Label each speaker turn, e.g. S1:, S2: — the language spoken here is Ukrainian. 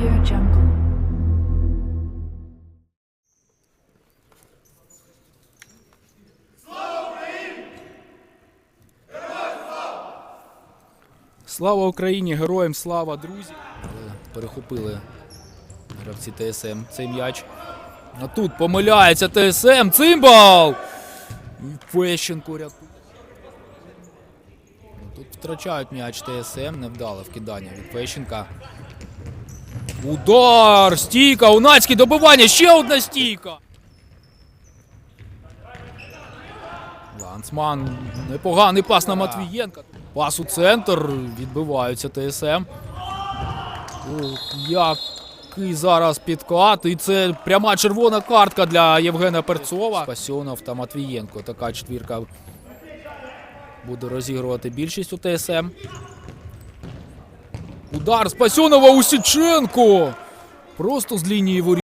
S1: Audio Jungle. Слава Україні! Героям слава, друзі! Перехопили гравці ТСМ. Цей м'яч. А тут помиляється ТСМ. Цимбал! І рятує. Тут втрачають м'яч ТСМ, невдало вкидання від Фещенка. Удар! Стійка! Унацький добивання! Ще одна стійка! Ланцман. Непоганий пас на Матвієнка. Пас у центр. Відбиваються ТСМ. Який зараз підкат. І це пряма червона картка для Євгена Перцова. Спасьонов та Матвієнко. Така четвірка буде розігрувати більшість у ТСМ. Удар Спасьонова у Січенко. Просто з лінії воріт.